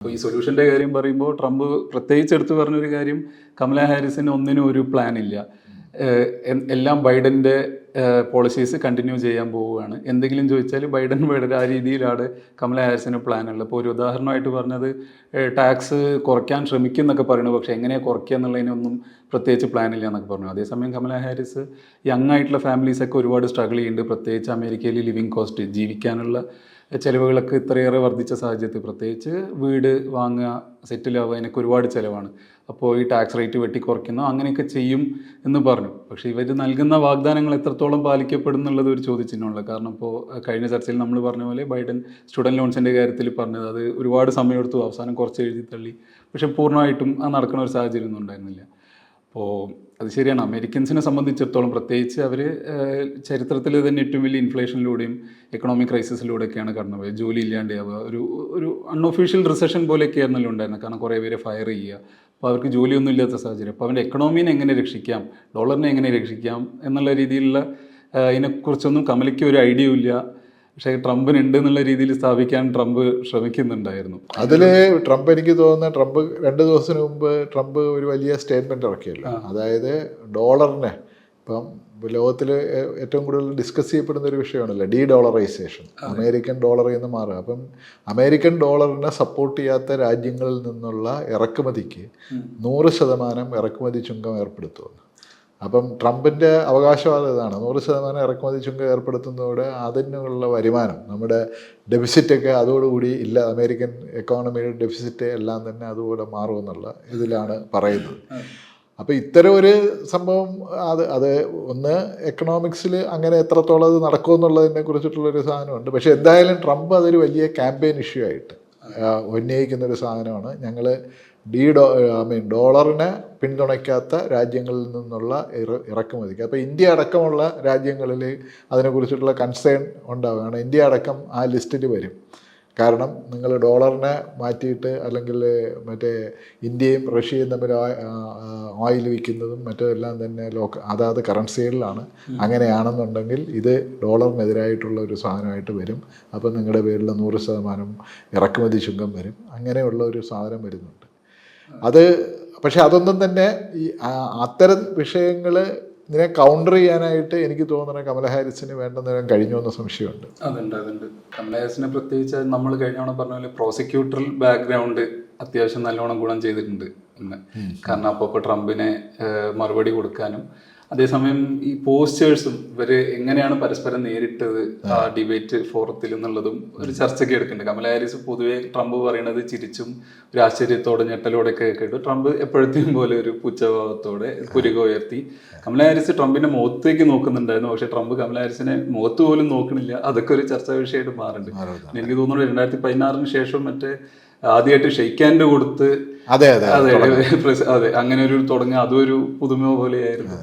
അപ്പോൾ ഈ സൊല്യൂഷന്റെ കാര്യം പറയുമ്പോൾ ട്രംപ് പ്രത്യേകിച്ച് എടുത്തു പറഞ്ഞൊരു കാര്യം കമല ഹാരിസിന് ഒന്നിനും ഒരു പ്ലാൻ ഇല്ല. എല്ലാം ബൈഡന്റെ പോളിസീസ് കണ്ടിന്യൂ ചെയ്യാൻ പോവുകയാണ്. എന്തെങ്കിലും ചോദിച്ചാൽ ബൈഡൻ ബൈഡൻ ആ രീതിയിലാണ് കമല ഹാരിസിന് പ്ലാൻ ഉള്ളത്. ഇപ്പോൾ ഒരു ഉദാഹരണമായിട്ട് പറഞ്ഞത് ടാക്സ് കുറയ്ക്കാൻ ശ്രമിക്കുന്നൊക്കെ പറയുന്നു. പക്ഷേ എങ്ങനെയാണ് കുറയ്ക്കുക എന്നുള്ളതിനൊന്നും പ്രത്യേകിച്ച് പ്ലാനില്ല എന്നൊക്കെ പറഞ്ഞു. അതേസമയം കമല ഹാരിസ് യങ് ആയിട്ടുള്ള ഫാമിലീസൊക്കെ ഒരുപാട് സ്ട്രഗിൾ ചെയ്യുന്നുണ്ട്. പ്രത്യേകിച്ച് അമേരിക്കയിൽ ലിവിങ് കോസ്റ്റ് ജീവിക്കാനുള്ള ചിലവുകളൊക്കെ ഇത്രയേറെ വർദ്ധിച്ച സാഹചര്യത്തിൽ. പ്രത്യേകിച്ച് വീട് വാങ്ങുക സെറ്റിൽ ആവുക അതിനൊക്കെ ഒരുപാട് ചിലവാണ്. അപ്പോൾ ഈ ടാക്സ് റേറ്റ് വെട്ടി കുറയ്ക്കുന്നു അങ്ങനെയൊക്കെ ചെയ്യും എന്ന് പറഞ്ഞു. പക്ഷേ ഇവർ നൽകുന്ന വാഗ്ദാനങ്ങൾ എത്രത്തോളം പാലിക്കപ്പെടുന്നുള്ളത് ഒരു ചോദ്യചിഹ്നമുള്ളത് കാരണം ഇപ്പോൾ കഴിഞ്ഞ ചർച്ചയിൽ നമ്മൾ പറഞ്ഞ പോലെ ബൈഡൻ സ്റ്റുഡന്റ് ലോൺസിന്റെ കാര്യത്തിൽ പറഞ്ഞത് അത് ഒരുപാട് സമയമെടുത്തു അവസാനം കുറച്ച് എഴുതി തള്ളി. പക്ഷേ പൂർണമായിട്ടും അത് നടക്കുന്ന ഒരു സാഹചര്യം ഒന്നും ഉണ്ടായിരുന്നില്ല. അപ്പോൾ അത് ശരിയാണ്. അമേരിക്കൻസിനെ സംബന്ധിച്ചിടത്തോളം പ്രത്യേകിച്ച് അവർ ചരിത്രത്തിൽ തന്നെ ഏറ്റവും വലിയ ഇൻഫ്ലേഷനിലൂടെയും എക്കണോമിക് ക്രൈസിസിലൂടെയൊക്കെയാണ് കടന്നുപോയത്. ജോലി ഇല്ലാണ്ടാവുക. ഒരു ഒരു അൺഒഫീഷ്യൽ റിസഷൻ പോലെയൊക്കെ ആയിരുന്നല്ലോ ഉണ്ടായിരുന്നത് കാരണം കുറേ പേരെ ഫയർ ചെയ്യുക. അപ്പോൾ അവർക്ക് ജോലിയൊന്നും ഇല്ലാത്ത സാഹചര്യം. അപ്പോൾ അവന്റെ എക്കണോമീനെ എങ്ങനെ രക്ഷിക്കാം? ഡോളറിനെ എങ്ങനെ രക്ഷിക്കാം? എന്നുള്ള രീതിയിലുള്ള അതിനെക്കുറിച്ചൊന്നും കമലയ്ക്ക് ഒരു ഐഡിയ ഇല്ല. പക്ഷേ ട്രംപിന് ഉണ്ട് എന്നുള്ള രീതിയിൽ സ്ഥാപിക്കാൻ ട്രംപ് ശ്രമിക്കുന്നുണ്ടായിരുന്നു. അതിൽ ട്രംപ് എനിക്ക് തോന്നുന്ന ട്രംപ് രണ്ട് ദിവസത്തിന് മുമ്പ് ട്രംപ് ഒരു വലിയ സ്റ്റേറ്റ്മെന്റ് ഇറക്കിയല്ലോ. അതായത് ഡോളറിനെ ഇപ്പം ലോകത്തിൽ ഏറ്റവും കൂടുതൽ ഡിസ്കസ് ചെയ്യപ്പെടുന്ന ഒരു വിഷയമാണല്ലോ ഡീ ഡോളറൈസേഷൻ അമേരിക്കൻ ഡോളറിൽ നിന്ന് മാറുക. അപ്പം അമേരിക്കൻ ഡോളറിനെ സപ്പോർട്ട് ചെയ്യാത്ത രാജ്യങ്ങളിൽ നിന്നുള്ള ഇറക്കുമതിക്ക് നൂറ് ശതമാനം ഇറക്കുമതി ചുങ്കം ഏർപ്പെടുത്തുമെന്ന്. അപ്പം ട്രംപിന്റെ അവകാശവാദം ഇതാണ്. നൂറ് ശതമാനം ഇറക്കുമതി ചുങ്കം ഏർപ്പെടുത്തുന്നതോടെ അതിനുള്ള വരുമാനം നമ്മുടെ ഡെഫിസിറ്റൊക്കെ അതോടുകൂടി ഇല്ല അമേരിക്കൻ എക്കോണമിയുടെ ഡെഫിസിറ്റ് എല്ലാം തന്നെ അതുപോലെ മാറുമെന്നുള്ള ഇതിലാണ് പറയുന്നത്. അപ്പോൾ ഇത്തരം ഒരു സംഭവം അത് അത് ഒന്ന് എക്കണോമിക്സിൽ അങ്ങനെ എത്രത്തോളം അത് നടക്കുമെന്നുള്ളതിനെ കുറിച്ചിട്ടുള്ളൊരു സാധനമുണ്ട്. പക്ഷേ എന്തായാലും ട്രംപ് അതൊരു വലിയ ക്യാമ്പയിൻ ഇഷ്യൂ ആയിട്ട് ഉന്നയിക്കുന്നൊരു സാധനമാണ്. ഞങ്ങൾ ഡി ഡോ ഐ മീൻ ഡോളറിനെ പിന്തുണയ്ക്കാത്ത രാജ്യങ്ങളിൽ നിന്നുള്ള ഇറ ഇറക്കുമതിക്ക്. അപ്പോൾ ഇന്ത്യ അടക്കമുള്ള രാജ്യങ്ങളിൽ അതിനെക്കുറിച്ചിട്ടുള്ള കൺസേൺ ഉണ്ടാവുകയാണ് ഇന്ത്യ അടക്കം ആ ലിസ്റ്റിൽ വരും. കാരണം നിങ്ങൾ ഡോളറിനെ മാറ്റിയിട്ട് അല്ലെങ്കിൽ മറ്റേ ഇന്ത്യയും റഷ്യയും തമ്മിൽ ഓയിൽ വിൽക്കുന്നതും മറ്റെല്ലാം തന്നെ ലോക്ക അതാത് കറൻസികളിലാണ് അങ്ങനെയാണെന്നുണ്ടെങ്കിൽ ഇത് ഡോളറിനെതിരായിട്ടുള്ള ഒരു സാധനമായിട്ട് വരും. അപ്പം നിങ്ങളുടെ പേരിൽ നൂറ് ശതമാനം ഇറക്കുമതി ചുങ്കം വരും. അങ്ങനെയുള്ള ഒരു സാധനം വരുന്നുണ്ട്. അത് പക്ഷെ അതൊന്നും തന്നെ ഈ അത്തരം വിഷയങ്ങൾ ഇതിനെ കൗണ്ടർ ചെയ്യാനായിട്ട് എനിക്ക് തോന്നുന്നത് കമല ഹാരിസിന് വേണ്ട നേരം കഴിഞ്ഞു എന്ന സംശയമുണ്ട്. അതുണ്ട് അതുണ്ട്. കമല ഹാരിസിനെ പ്രത്യേകിച്ച് നമ്മൾ കഴിഞ്ഞ പറഞ്ഞ പോലെ പ്രോസിക്യൂട്ടറൽ ബാക്ക്ഗ്രൗണ്ട് അത്യാവശ്യം നല്ലോണം ഗുണം ചെയ്തിട്ടുണ്ട്. ഇന്ന് കാരണം അപ്പോൾ ട്രംപിനെ മറുപടി കൊടുക്കാനും അതേസമയം ഈ പോസ്റ്റേഴ്സും ഇവർ എങ്ങനെയാണ് പരസ്പരം നേരിട്ടത് ആ ഡിബേറ്റ് ഫോറത്തിൽ എന്നുള്ളതും ഒരു ചർച്ചയ്ക്ക് എടുക്കുന്നുണ്ട്. കമല ഹാരിസ് പൊതുവെ ട്രംപ് പറയുന്നത് ചിരിച്ചും ഒരു ആശ്ചര്യത്തോടെ ഞെട്ടലോടെ ഒക്കെ കേട്ടു ട്രംപ് എപ്പോഴത്തെയും പോലെ ഒരു പുച്ഛഭാവത്തോടെ പുരുക ഉയർത്തി. കമല ഹാരിസ് ട്രംപിന്റെ മുഖത്തേക്ക് നോക്കുന്നുണ്ടായിരുന്നു. പക്ഷെ ട്രംപ് കമല ഹാരിസിനെ മുഖത്ത് പോലും നോക്കണില്ല അതൊക്കെ ഒരു ചർച്ചാ വിഷയമായിട്ട് മാറുന്നുണ്ട്. എനിക്ക് തോന്നുന്നു രണ്ടായിരത്തി പതിനാറിന് ശേഷം മറ്റേ ആദ്യമായിട്ട് ഷെയ്ക്ക് ഹാൻഡ് കൊടുത്ത് അതെ അതെ അതെ. അങ്ങനെ ഒരു തുടങ്ങി. അതൊരു പുതുമ പോലെയായിരുന്നു.